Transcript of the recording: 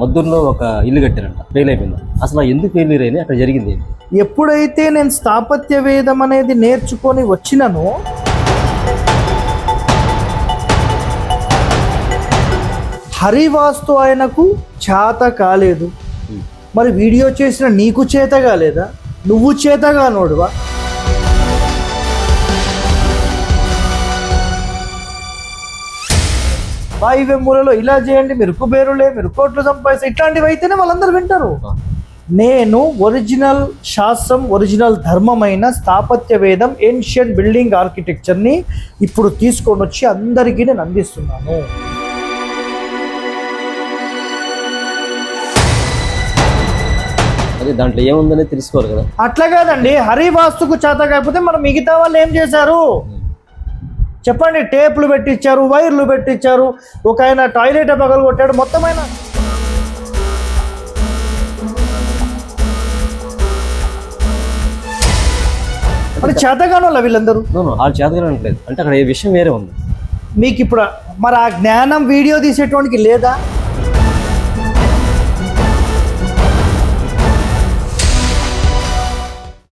మద్దూరులో ఒక ఇల్లు కట్టారంట. ఫెయిల్ అయిపోయింది. అసలు ఎందుకు ఫెయిల్యూర్ అయింది అక్కడ జరిగింది? ఎప్పుడైతే నేను స్థాపత్య వేదం అనేది నేర్చుకొని వచ్చినానో హరివాస్తు ఆయనకు చేత కాలేదు. మరి వీడియో చేసిన నీకు చేత కాలేదా? నువ్వు చేత కానోడువా? బాయి వెమ్ములలో ఇలా చేయండి మీరు కుబేరులే మీరు కోట్లు సంపాదిస్తే ఇట్లాంటివి అయితేనే వాళ్ళందరూ వింటారు. నేను ఒరిజినల్ శాస్త్రం ఒరిజినల్ ధర్మమైన స్థాపత్య వేదం ఏన్షియన్ బిల్డింగ్ ఆర్కిటెక్చర్ని ఇప్పుడు తీసుకొని వచ్చి అందరికీ నేను అందిస్తున్నాను. అదే దాంట్లో ఏముందనేది తెలుసుకోవాలి కదా. అట్లా కాదండి హరివాస్తుకు చేత కాకపోతే మరి మిగతా వాళ్ళు ఏం చేశారు? చెప్పండి టేపులు పెట్టించారు వైర్లు పెట్టించారు ఒక ఆయన టాయిలెట్ పగలు కొట్టాడు మొత్తం ఆయన మరి చేతగాను వాళ్ళ వీళ్ళందరూ వాళ్ళు చేతగలనట్లేదు అంటే అక్కడ ఏ విషయం వేరే ఉంది. మీకు ఇప్పుడు మరి ఆ జ్ఞానం వీడియో తీసేటోనికి లేదా?